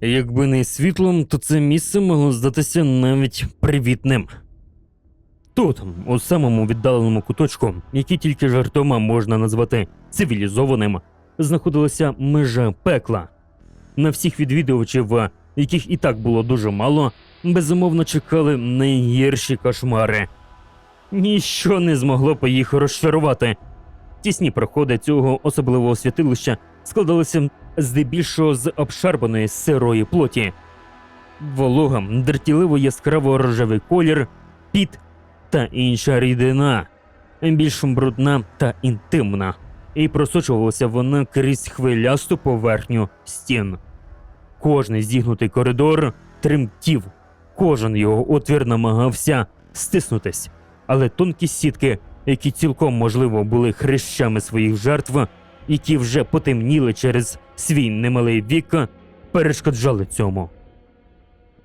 Якби не світлом, то це місце могло здатися навіть привітним. Тут, у самому віддаленому куточку, який тільки жартома можна назвати цивілізованим, знаходилася межа пекла. На всіх відвідувачів, яких і так було дуже мало, безумовно чекали найгірші кошмари. Ніщо не змогло б їх розчарувати. Тісні проходи цього особливого святилища складалися здебільшого з обшарпаної сирої плоті. Волога, дертіливо яскраво рожевий колір, піт та інша рідина, більш брудна та інтимна, і просочувалася вона крізь хвилясту поверхню стін. Кожний зігнутий коридор тремтів, кожен його отвір намагався стиснутись, але тонкі сітки, які цілком можливо були хрещами своїх жертв, які вже потемніли через свій немалий вік, перешкоджали цьому.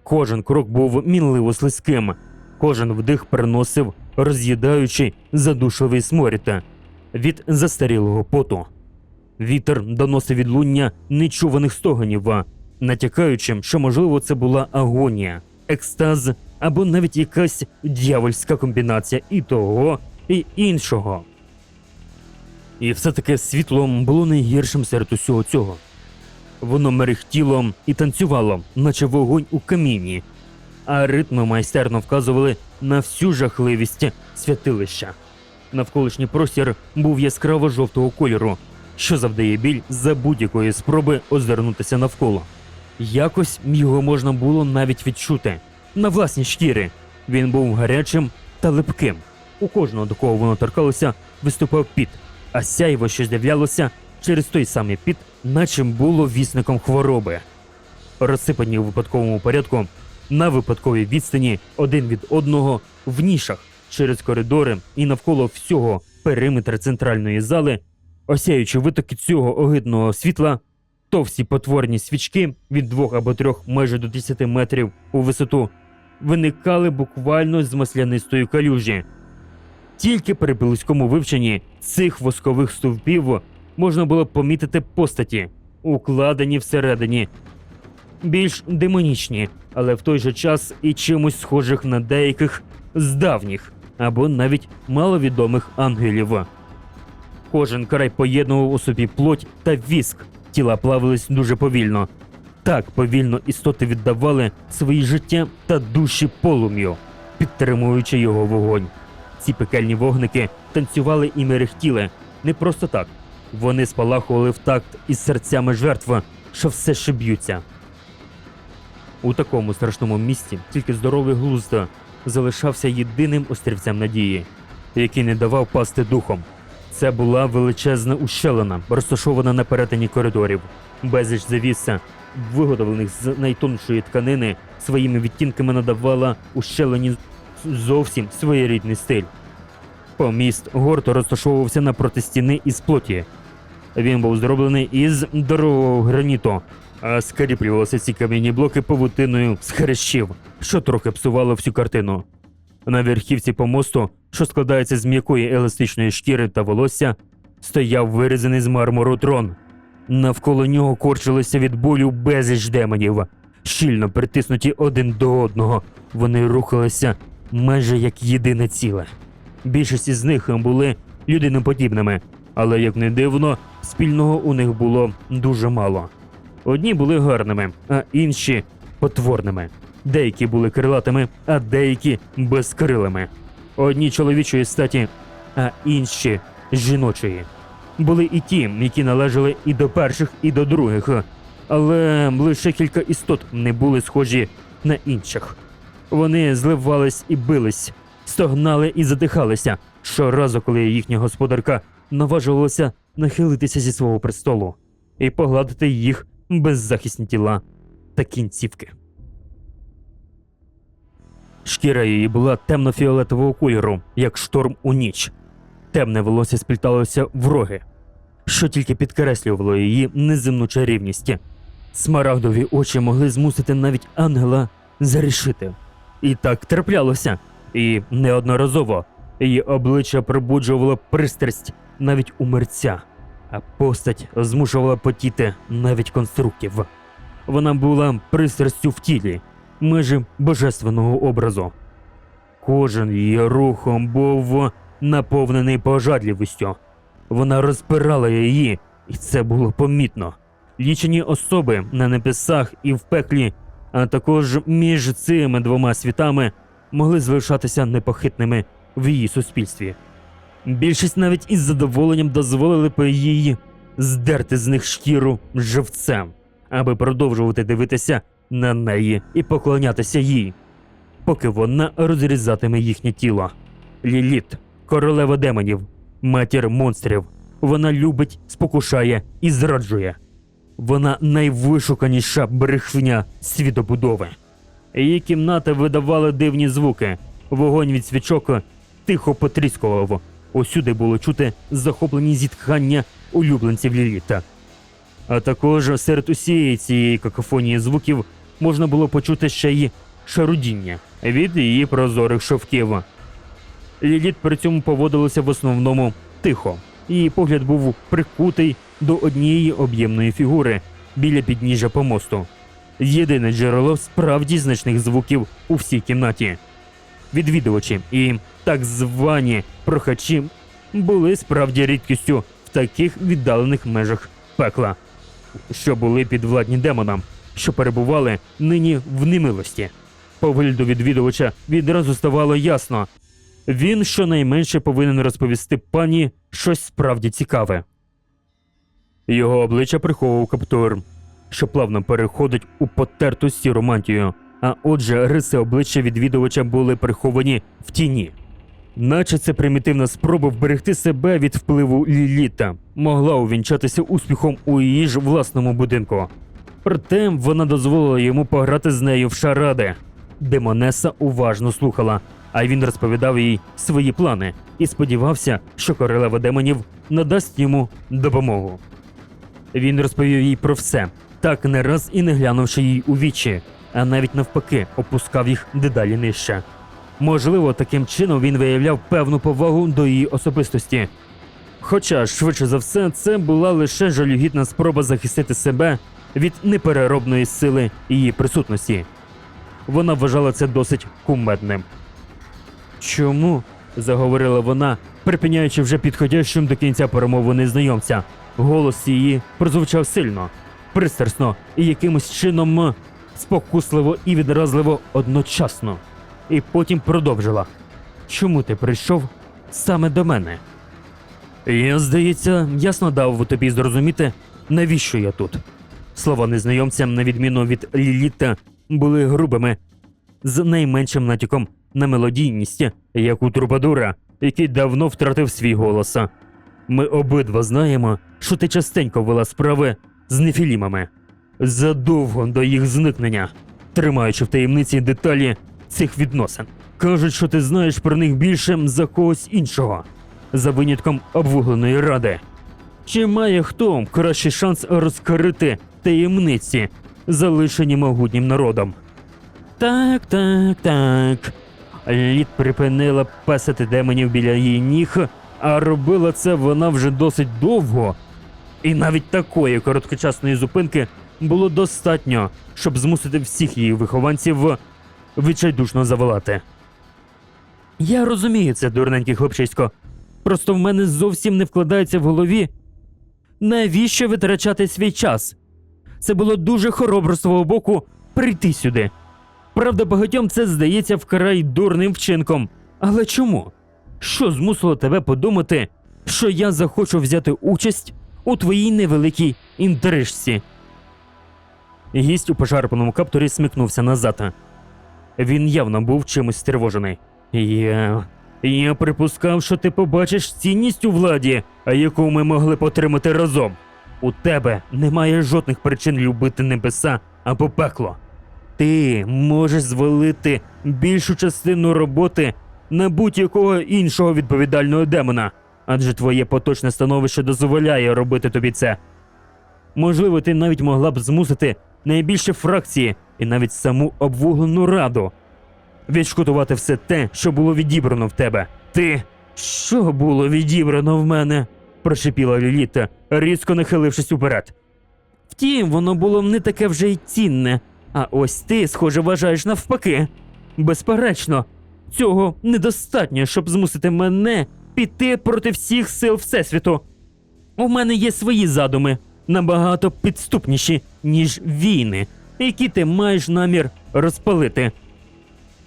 Кожен крок був мінливо слизьким, кожен вдих приносив роз'їдаючий задушливий сморід від застарілого поту. Вітер доносив відлуння нечуваних стогонів, натякаючим, що можливо це була агонія, екстаз або навіть якась дьявольська комбінація і того, і іншого. І все таки світло було найгіршим серед усього цього. Воно мерехтіло і танцювало, наче вогонь у камінні, а ритми майстерно вказували на всю жахливість святилища. Навколишній простір був яскраво жовтого кольору, що завдає біль за будь-якої спроби озирнутися навколо. Якось його можна було навіть відчути на власній шкірі. Він був гарячим та липким. У кожного, до кого воно торкалося, виступав піт, а сяйво, що з'являлося через той самий піт, наче було вісником хвороби. Розсипані у випадковому порядку на випадковій відстані один від одного в нішах через коридори і навколо всього периметра центральної зали, осяючи витоки цього огидного світла, товсті потворні свічки від двох або трьох майже до 10 метрів у висоту виникали буквально з маслянистої калюжі. Тільки при близькому вивченні цих воскових стовпів можна було помітити постаті, укладені всередині, більш демонічні, але в той же час і чимось схожих на деяких з давніх або навіть маловідомих ангелів. Кожен край поєднував у собі плоть та віск, тіла плавились дуже повільно. Так повільно істоти віддавали свої життя та душі полум'ю, підтримуючи його вогонь. Ці пекельні вогники танцювали і мерехтіли не просто так. Вони спалахували в такт із серцями жертв, що все ще б'ються. У такому страшному місці тільки здоровий глузд залишався єдиним острівцем надії, який не давав пасти духом. Це була величезна ущелина, розташована на перетині коридорів, безліч завіса, виготовлених з найтоншої тканини, своїми відтінками надавала ущелині зовсім своєрідний стиль. Поміст горту розташовувався напроти стіни із плоті. Він був зроблений із дорогого граніту, а скріплювалися ці кам'яні блоки павутиною з хрещів, що трохи псувало всю картину. На верхівці помосту, що складається з м'якої еластичної шкіри та волосся, стояв вирізаний з мармуру трон. Навколо нього корчилися від болю безліч демонів, щільно притиснуті один до одного. Вони рухалися майже як єдине ціле. Більшість із них були людиноподібними, але, як не дивно, спільного у них було дуже мало. Одні були гарними, а інші потворними. Деякі були крилатими, а деякі безкрилими. Одні чоловічої статі, а інші жіночої. Були і ті, які належали і до перших, і до других, але лише кілька істот не були схожі на інших. Вони зливались і бились, стогнали і задихалися щоразу, коли їхня господарка наважувалася нахилитися зі свого престолу і погладити їх беззахисні тіла та кінцівки. Шкіра її була темно-фіолетового кольору, як шторм у ніч. Темне волосся спліталося в роги, що тільки підкреслювало її неземну чарівність. Смарагдові очі могли змусити навіть ангела зарішити. І так траплялося, і неодноразово її обличчя пробуджувало пристрасть навіть у мерця, а постать змушувала потіти навіть конструктів. Вона була пристрастю в тілі, межі божественного образу. Кожен її рухом був наповнений пожадливістю. Вона розпирала її, і це було помітно. Лічені особи на небесах і в пеклі, а також між цими двома світами могли залишатися непохитними в її суспільстві. Більшість навіть із задоволенням дозволили б їй здерти з них шкіру живцем, аби продовжувати дивитися на неї і поклонятися їй, поки вона розрізатиме їхнє тіло. Ліліт, королева демонів, матір монстрів. Вона любить, спокушає і зраджує. Вона найвишуканіша брехня світобудови. Її кімната видавала дивні звуки. Вогонь від свічок тихо потріскував. Усюди було чути захоплені зітхання улюбленців Ліліта. А також серед усієї цієї какофонії звуків можна було почути ще й шарудіння від її прозорих шовків. Ліліт при цьому поводилася в основному тихо. Її погляд був прикутий до однієї об'ємної фігури біля підніжжя помосту. Єдине джерело справді значних звуків у всій кімнаті. Відвідувачі і так звані прохачі були справді рідкістю в таких віддалених межах пекла, що були підвладні демонам, що перебували нині в немилості. По вигляду відвідувача відразу ставало ясно. Він щонайменше повинен розповісти пані щось справді цікаве. Його обличчя приховував каптур, що плавно переходить у потерту сіру мантію, а отже, риси обличчя відвідувача були приховані в тіні. Наче це примітивна спроба вберегти себе від впливу Ліліта могла увінчатися успіхом у її ж власному будинку. Проте вона дозволила йому пограти з нею в шаради. Демонеса уважно слухала, а він розповідав їй свої плани і сподівався, що королева демонів надасть йому допомогу. Він розповів їй про все, так не раз і не глянувши їй у вічі, а навіть навпаки опускав їх дедалі нижче. Можливо, таким чином він виявляв певну повагу до її особистості. Хоча, швидше за все, це була лише жалюгідна спроба захистити себе від непереробної сили її присутності. Вона вважала це досить кумедним. Чому? заговорила вона, припиняючи вже підходящим до кінця перемови незнайомця. Голос її прозвучав сильно, пристрасно і якимось чином спокусливо і відразливо одночасно. І потім продовжила: Чому ти прийшов саме до мене? Я, здається, ясно дав тобі зрозуміти, навіщо я тут. Слова незнайомця, на відміну від Ліліта, були грубими, з найменшим натяком на мелодійність, як у Трубадура, який давно втратив свій голос. Ми обидва знаємо, що ти частенько вела справи з нефілімами задовго до їх зникнення, тримаючи в таємниці деталі цих відносин. Кажуть, що ти знаєш про них більше за когось іншого, за винятком обвугленої ради. Чи має хто кращий шанс розкрити таємниці, залишені могутнім народом? Так, так, так. Лід припинила песити демонів біля її ніг, а робила це вона вже досить довго. І навіть такої короткочасної зупинки було достатньо, щоб змусити всіх її вихованців відчайдушно заволати. Я розумію це, дурненький хлопчисько. Просто в мене зовсім не вкладається в голові. Навіщо витрачати свій час? Це було дуже хоробро з твого боку прийти сюди. Правда, багатьом це здається вкрай дурним вчинком. Але чому? Що змусило тебе подумати, що я захочу взяти участь у твоїй невеликій інтрижці? Гість у пошарпаному каптурі смикнувся назад. Він явно був чимось стривожений. Я. Я припускав, що ти побачиш цінність у владі, яку ми могли б отримати разом. У тебе немає жодних причин любити небеса або пекло. Ти можеш звалити більшу частину роботи на будь-якого іншого відповідального демона, адже твоє поточне становище дозволяє робити тобі це. Можливо, ти навіть могла б змусити найбільші фракції і навіть саму обвуглену раду відшкодувати все те, що було відібрано в тебе. Ти що було відібрано в мене? прошипіла Ліліта, різко нахилившись уперед. Втім, воно було не таке вже й цінне. А ось ти, схоже, вважаєш навпаки. Безперечно, цього недостатньо, щоб змусити мене піти проти всіх сил Всесвіту. У мене є свої задуми, набагато підступніші, ніж війни, які ти маєш намір розпалити.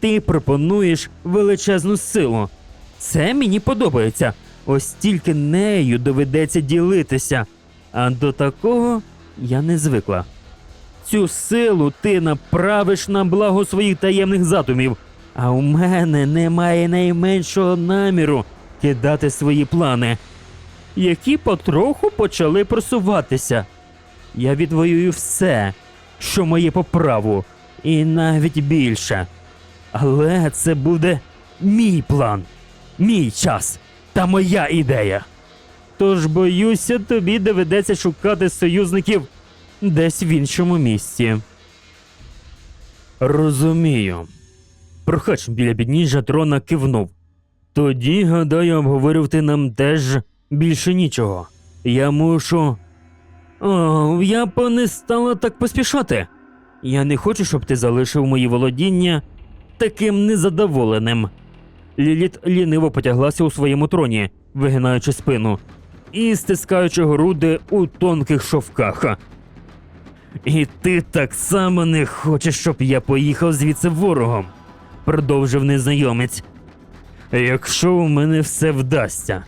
Ти пропонуєш величезну силу. Це мені подобається. Ось тільки нею доведеться ділитися. А до такого я не звикла. Цю силу ти направиш на благо своїх таємних задумів, а у мене немає найменшого наміру кидати свої плани, які потроху почали просуватися. Я відвоюю все, що моє по праву, і навіть більше. Але це буде мій план, мій час та моя ідея. Тож боюся, тобі доведеться шукати союзників десь в іншому місці. Розумію. Прохач біля підніжжя трона кивнув. Тоді, гадаю, обговорювати нам теж більше нічого. Я мушу. О, я б не стала так поспішати. Я не хочу, щоб ти залишив мої володіння таким незадоволеним. Ліліт ліниво потяглася у своєму троні, вигинаючи спину і стискаючи груди у тонких шовках. І ти так само не хочеш, щоб я поїхав звідси ворогом, продовжив незнайомець. Якщо у мене все вдасться.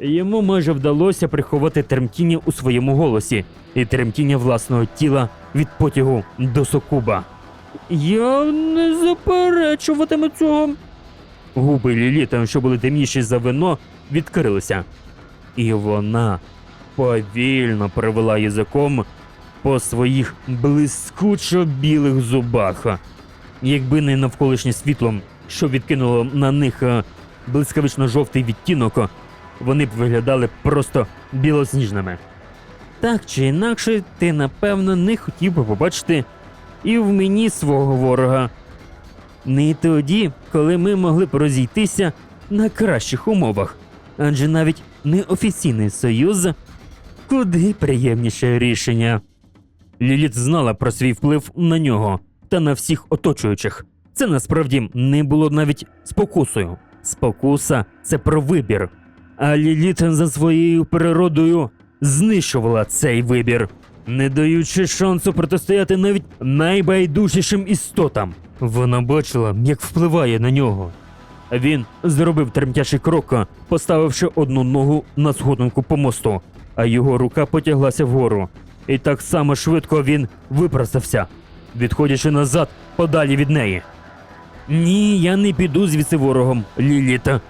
Йому майже вдалося приховати тремтіння у своєму голосі і тремтіння власного тіла від потягу до сокуба. Я не заперечуватиму цього. Губи Ліліта, що були темніші за вино, відкрилися. І вона повільно провела язиком по своїх блискучо білих зубах. Якби не навколишнє світло, що відкинуло на них е, блискавично-жовтий відтінок, вони б виглядали просто білосніжними. Так чи інакше, ти напевно не хотів би побачити і в мені свого ворога. Не тоді, коли ми могли б розійтися на кращих умовах, адже навіть неофіційний союз куди приємніше рішення. Ліліт знала про свій вплив на нього та на всіх оточуючих. Це насправді не було навіть спокусою. Спокуса це про вибір. А Ліліт за своєю природою знищувала цей вибір, не даючи шансу протистояти навіть найбайдужішим істотам. Вона бачила, як впливає на нього. Він зробив тремтячий крок, поставивши одну ногу на сходинку помосту, а його рука потяглася вгору. І так само швидко він випростався, відходячи назад подалі від неї. Ні, я не піду звідси ворогом, Ліліта.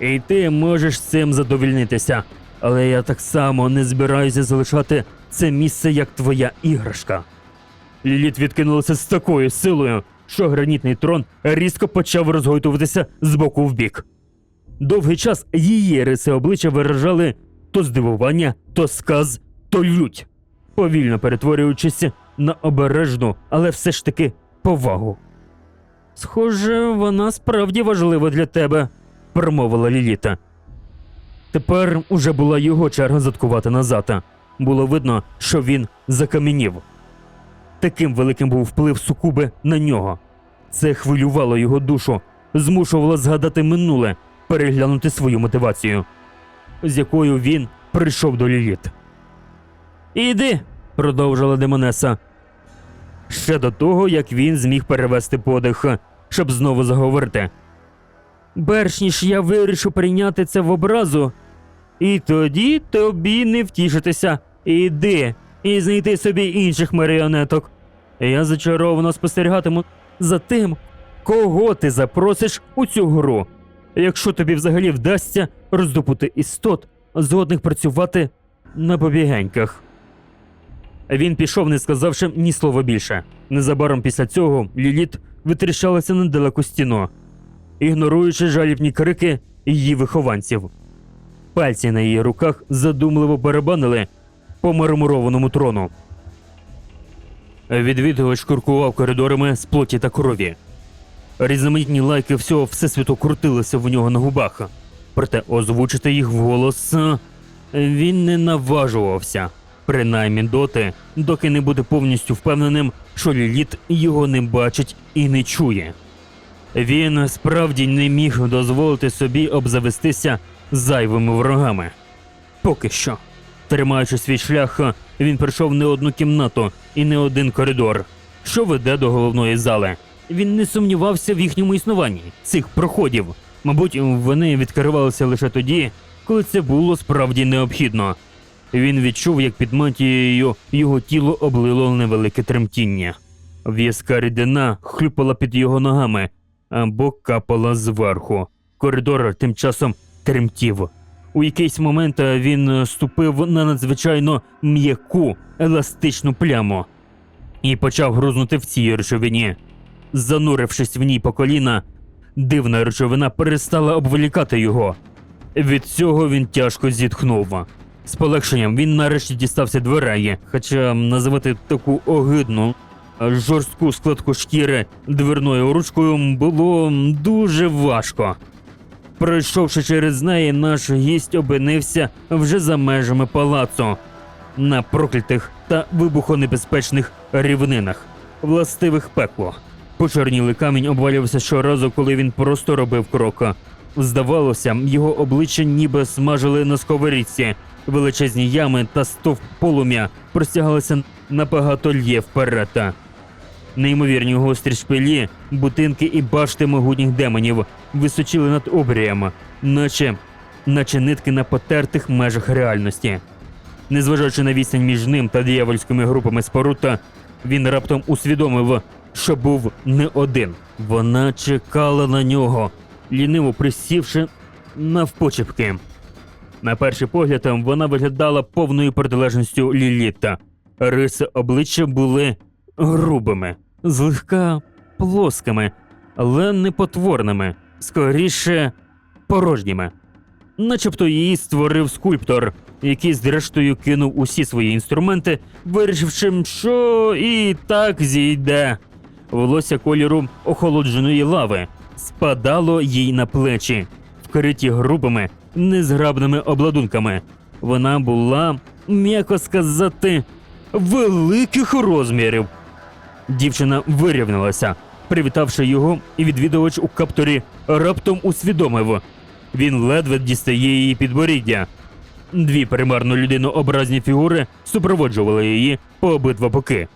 І ти можеш цим задовільнитися, але я так само не збираюся залишати це місце як твоя іграшка. Ліліт відкинулася з такою силою, що гранітний трон різко почав розгойтуватися з боку в бік. Довгий час її риси обличчя виражали то здивування, то сказ, то лють, повільно перетворюючись на обережну, але все ж таки повагу. Схоже, вона справді важлива для тебе, промовила Ліліта. Тепер уже була його черга заткувати назад. Було видно, що він закам'янів. Таким великим був вплив сукуби на нього. Це хвилювало його душу, змушувало згадати минуле, переглянути свою мотивацію, з якою він прийшов до Ліліт. Іди, продовжила Демонеса. Ще до того, як він зміг перевести подих, щоб знову заговорити. Перш ніж я вирішу прийняти це в образу, і тоді тобі не втішитися. Іди і знайти собі інших маріонеток. Я зачаровано спостерігатиму за тим, кого ти запросиш у цю гру. Якщо тобі взагалі вдасться роздобути істот, згодних працювати на побігеньках. Він пішов, не сказавши ні слова більше. Незабаром після цього Ліліт витріщалася на далеку стіну, ігноруючи жалібні крики її вихованців. Пальці на її руках задумливо барабанили по мармурованому трону. Відвідувач куркував коридорами з плоті та крові. Різноманітні лайки всього всесвіту крутилися в нього на губах, проте озвучити їх вголос е, він не наважувався, принаймні доти, доки не буде повністю впевненим, що Ліліт його не бачить і не чує. Він справді не міг дозволити собі обзавестися зайвими ворогами. Поки що. Тримаючи свій шлях, він пройшов не одну кімнату і не один коридор, що веде до головної зали. Він не сумнівався в їхньому існуванні цих проходів. Мабуть, вони відкривалися лише тоді, коли це було справді необхідно. Він відчув, як під мантією його тіло облило невелике тремтіння. В'язка рідина хлюпала під його ногами або капала зверху. Коридор тим часом тремтів. У якийсь момент він ступив на надзвичайно м'яку еластичну пляму і почав грузнути в цій речовині. Занурившись в ній по коліна, дивна речовина перестала обволікати його. Від цього він тяжко зітхнув. З полегшенням він нарешті дістався дверей, хоча називати таку огидну, жорстку складку шкіри дверною ручкою було дуже важко. Пройшовши через неї, наш гість опинився вже за межами палацу на проклятих та вибухонебезпечних рівнинах, властивих пекло. Почорнілий камінь обвалювався щоразу, коли він просто робив крок. Здавалося, його обличчя ніби смажили на сковорідці. Величезні ями та стовп полум'я простягалися на багато лє вперед. Неймовірні гострі шпилі, будинки і башти могутніх демонів височили над обрієм, наче, наче нитки на потертих межах реальності. Незважаючи на відстань між ним та диявольськими групами спорута, він раптом усвідомив, що був не один. Вона чекала на нього, ліниво присівши навпочепки. На перший погляд вона виглядала повною протилежністю Ліліта. Риси обличчя були грубими, злегка плоскими, але не потворними, скоріше порожніми. Начебто її створив скульптор, який зрештою кинув усі свої інструменти, вирішивши, що і так зійде. Волосся кольору охолодженої лави спадало їй на плечі, вкриті грубими, незграбними обладунками. Вона була, м'яко сказати, великих розмірів. Дівчина вирівнялася, привітавши його, і відвідувач у капторі раптом усвідомив. Він ледве дістає її підборіддя. Дві примарно людинообразні фігури супроводжували її по обидва боки.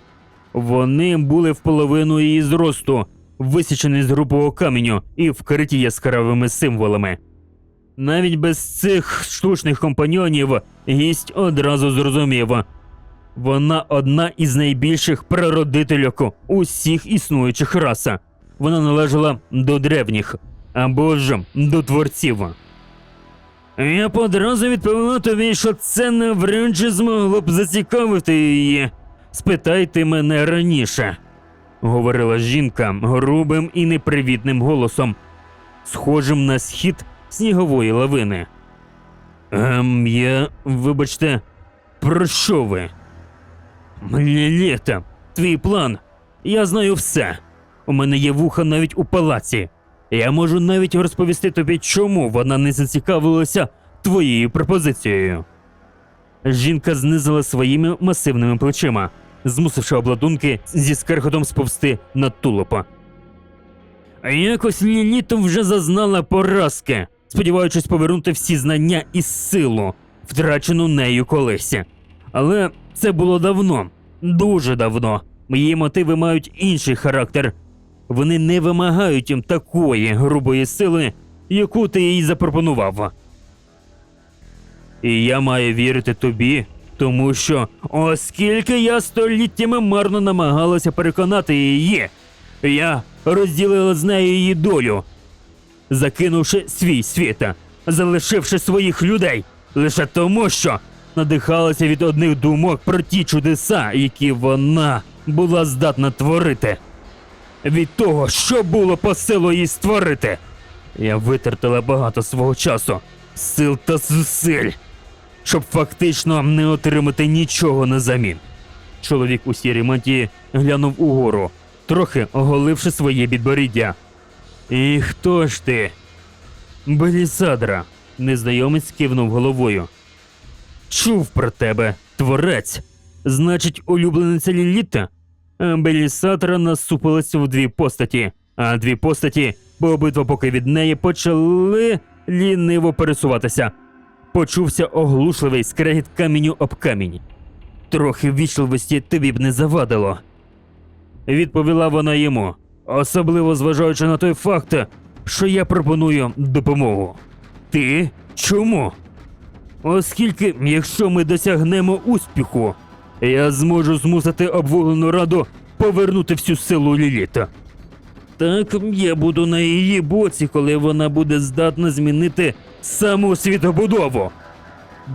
Вони були в половину її зросту, висічені з грубого каменю і вкриті яскравими символами. Навіть без цих штучних компаньонів гість одразу зрозумів. Вона одна із найбільших прародительок усіх існуючих рас. Вона належала до древніх або ж до творців. Я б одразу відповіла тобі, що це навряд чи змогло б зацікавити її. Спитайте мене раніше, говорила жінка грубим і непривітним голосом, схожим на схід снігової лавини. Ем, я, вибачте, про що ви? Лілєта, твій план. Я знаю все. У мене є вуха навіть у палаці. Я можу навіть розповісти тобі, чому вона не зацікавилася твоєю пропозицією. Жінка знизила своїми масивними плечима, змусивши обладунки зі скерхотом сповзти на тулупа. Якось Лілітом вже зазнала поразки, сподіваючись повернути всі знання і силу, втрачену нею колись. Але це було давно, дуже давно. Її мотиви мають інший характер. Вони не вимагають їм такої грубої сили, яку ти їй запропонував. І я маю вірити тобі, тому що, оскільки я століттями марно намагалася переконати її, я розділила з нею її долю, закинувши свій світа, залишивши своїх людей лише тому, що надихалася від одних думок про ті чудеса, які вона була здатна творити. Від того, що було по їй створити. Я витратила багато свого часу, сил та зусиль, щоб фактично не отримати нічого назамін. Чоловік у сірій мантії глянув угору, трохи оголивши своє підборіддя. І хто ж ти? Белісадра, незнайомець кивнув головою. Чув про тебе, творець, Значить, улюблениця Ліліта? Белісатора насупилася в дві постаті, а дві постаті, бо обидва поки від неї почали ліниво пересуватися. Почувся оглушливий скрегіт каменю об камінь. Трохи ввічливості тобі б не завадило. Відповіла вона йому, особливо зважаючи на той факт, що я пропоную допомогу. Ти чому? Оскільки, якщо ми досягнемо успіху, я зможу змусити обвуглену раду повернути всю силу Ліліта. Так я буду на її боці, коли вона буде здатна змінити саму світобудову.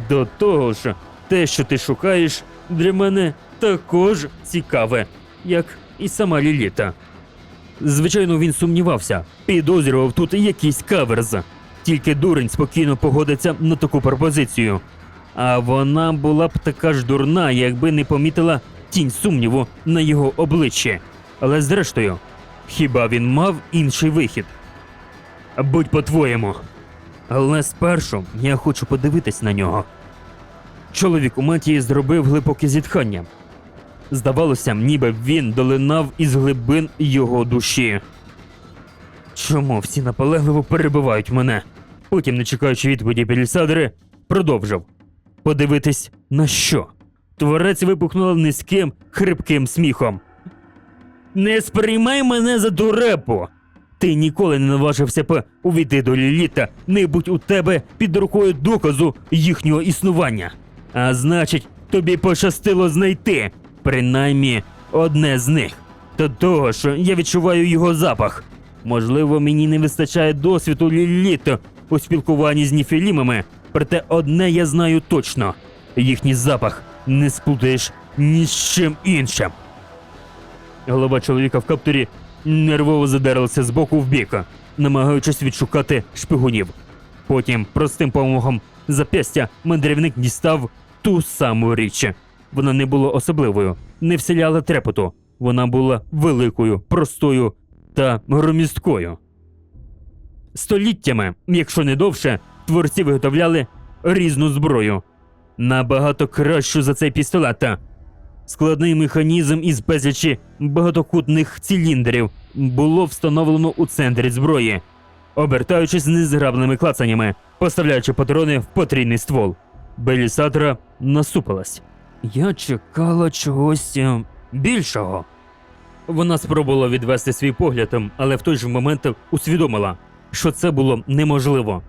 До того ж, те, що ти шукаєш, для мене також цікаве, як і сама Ліліта. Звичайно, він сумнівався, підозрював тут якийсь каверз. Тільки дурень спокійно погодиться на таку пропозицію. А вона була б така ж дурна, якби не помітила тінь сумніву на його обличчі. Але зрештою, хіба він мав інший вихід? Будь по-твоєму. Але спершу я хочу подивитись на нього. Чоловік у матії зробив глибоке зітхання. Здавалося, ніби він долинав із глибин його душі. Чому всі наполегливо перебивають мене? Потім, не чекаючи відповіді Пелісадри, продовжив. Подивитись на що? Творець вибухнула низьким, хрипким сміхом. Не сприймай мене за дурепу! Ти ніколи не наважився б увійти до ліліта, не будь у тебе під рукою доказу їхнього існування. А значить, тобі пощастило знайти принаймні одне з них. До того ж, я відчуваю його запах. Можливо, мені не вистачає досвіду ліліта у спілкуванні з ніфілімами, проте одне я знаю точно: їхній запах не сплутаєш ні з чим іншим. Голова чоловіка в каптурі нервово задерлася з боку в бік, намагаючись відшукати шпигунів. Потім простим помогом зап'ястя мандрівник дістав ту саму річ. Вона не була особливою, не вселяла трепету. Вона була великою, простою та громісткою. Століттями, якщо не довше, творці виготовляли різну зброю. Набагато кращу за цей пістолет. Складний механізм із безлічі багатокутних циліндрів було встановлено у центрі зброї, обертаючись незграбними клацаннями, поставляючи патрони в потрійний ствол. Белісадра насупилась. Я чекала чогось е, більшого. Вона спробувала відвести свій погляд, але в той же момент усвідомила, що це було неможливо.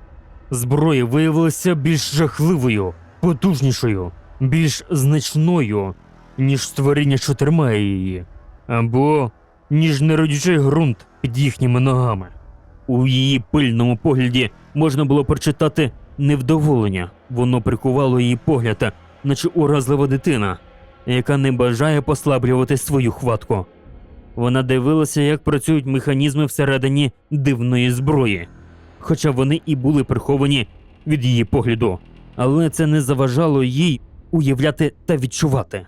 Зброя виявилася більш жахливою, потужнішою, більш значною, ніж створіння, що тримає її, або ніж неродючий ґрунт під їхніми ногами. У її пильному погляді можна було прочитати невдоволення, воно прикувало її погляд, наче уразлива дитина, яка не бажає послаблювати свою хватку. Вона дивилася, як працюють механізми всередині дивної зброї, хоча вони і були приховані від її погляду, але це не заважало їй уявляти та відчувати.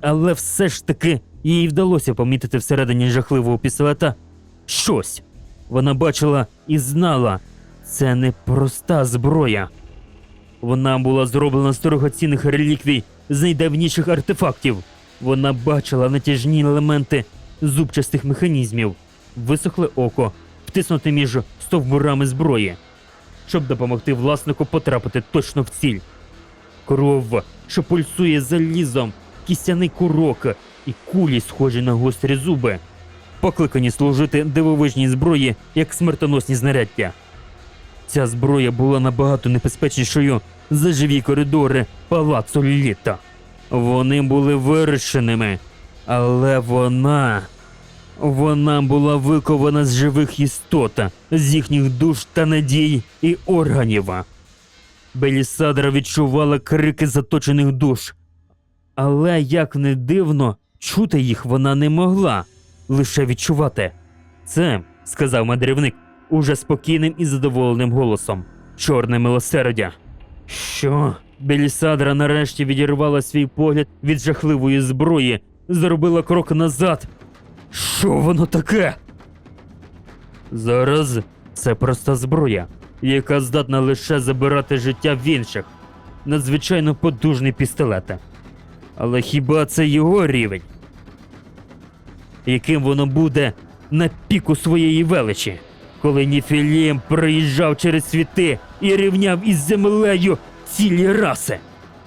Але все ж таки їй вдалося помітити всередині жахливого пістолета щось. Вона бачила і знала, це не проста зброя. Вона була зроблена з дорогоцінних реліквій з найдавніших артефактів. Вона бачила натяжні елементи зубчастих механізмів, висохле око, втиснуте між стовбурами зброї, щоб допомогти власнику потрапити точно в ціль. Кров, що пульсує залізом, кістяний курок і кулі, схожі на гострі зуби, покликані служити дивовижній зброї як смертоносні знаряддя. Ця зброя була набагато небезпечнішою за живі коридори палацу Літа. Вони були вирішеними, але вона. Вона була викована з живих істот, з їхніх душ та надій і органів. Белісадра відчувала крики заточених душ. Але, як не дивно, чути їх вона не могла, лише відчувати. Це, сказав мандрівник, уже спокійним і задоволеним голосом. Чорне милосердя. Що? Белісадра нарешті відірвала свій погляд від жахливої зброї, зробила крок назад. Що воно таке? Зараз це проста зброя, яка здатна лише забирати життя в інших. Надзвичайно потужний пістолет. Але хіба це його рівень? Яким воно буде на піку своєї величі, коли Ніфілім проїжджав через світи і рівняв із землею цілі раси,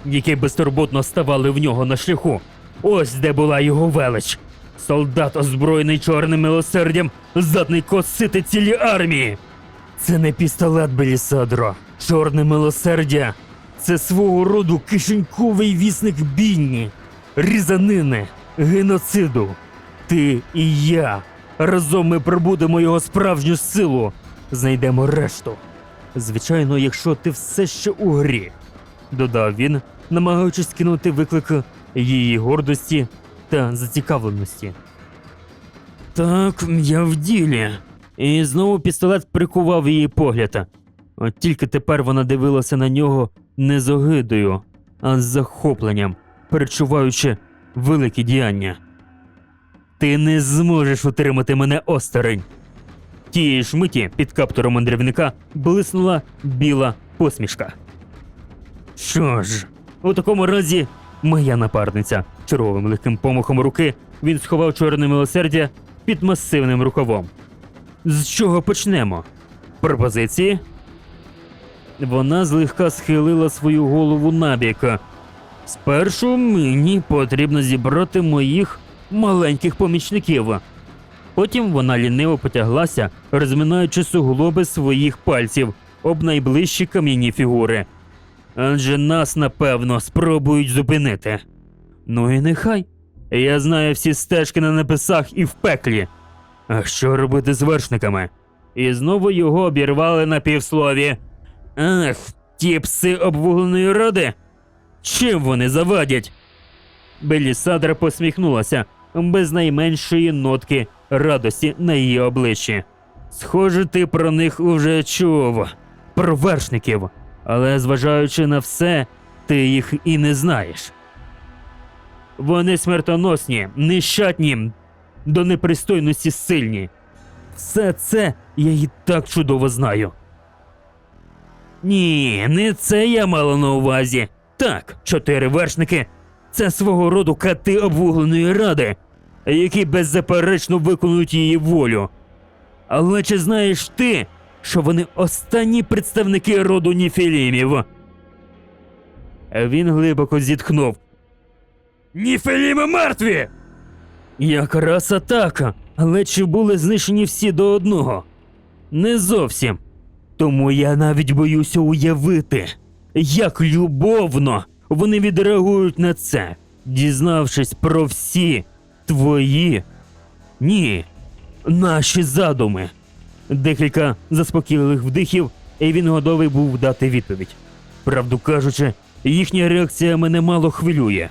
які безтурботно ставали в нього на шляху. Ось де була його велич. Солдат, озброєний чорним милосердям, здатний косити цілі армії. Це не пістолет Белісадро. Чорне милосердя. Це свого роду кишеньковий вісник бійні, різанини, геноциду. Ти і я. Разом ми пробудемо його справжню силу. Знайдемо решту. Звичайно, якщо ти все ще у грі, додав він, намагаючись кинути виклик її гордості та зацікавленості. Так, я в ділі. І знову пістолет прикував її погляд. От тільки тепер вона дивилася на нього не з огидою, а з захопленням, перечуваючи великі діяння. Ти не зможеш утримати мене осторонь. Тієї ж миті під каптуром мандрівника блиснула біла посмішка. Що ж, у такому разі, моя напарниця. Черговим легким помахом руки він сховав чорне милосердя під масивним рукавом. З чого почнемо? Пропозиції? Вона злегка схилила свою голову набік. Спершу мені потрібно зібрати моїх маленьких помічників. Потім вона ліниво потяглася, розминаючи суглоби своїх пальців об найближчі кам'яні фігури. Адже нас, напевно, спробують зупинити. Ну і нехай. Я знаю всі стежки на небесах і в пеклі. А що робити з вершниками? І знову його обірвали на півслові. Ах, ті пси обвугленої роди? Чим вони завадять? Белісадра посміхнулася без найменшої нотки радості на її обличчі. Схоже, ти про них уже чув. Про вершників. Але зважаючи на все, ти їх і не знаєш. Вони смертоносні, нещадні, до непристойності сильні. Все це я і так чудово знаю. Ні, не це я мала на увазі. Так, чотири вершники це свого роду кати обвугленої ради, які беззаперечно виконують її волю. Але чи знаєш ти, що вони останні представники роду Ніфілімів? Він глибоко зітхнув. Ніфіліми мертві! Якраз атака, але чи були знищені всі до одного? Не зовсім. Тому я навіть боюся уявити, як любовно вони відреагують на це, дізнавшись про всі твої. Ні, наші задуми. Декілька заспокійливих вдихів, і він готовий був дати відповідь. Правду кажучи, їхня реакція мене мало хвилює.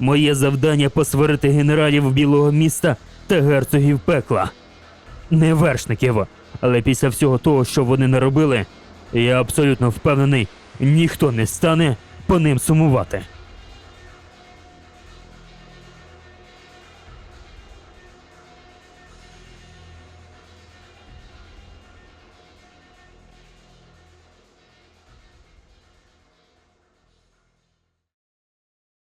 Моє завдання посварити генералів білого міста та герцогів пекла. Не вершників, але після всього того, що вони наробили, я абсолютно впевнений, ніхто не стане по ним сумувати.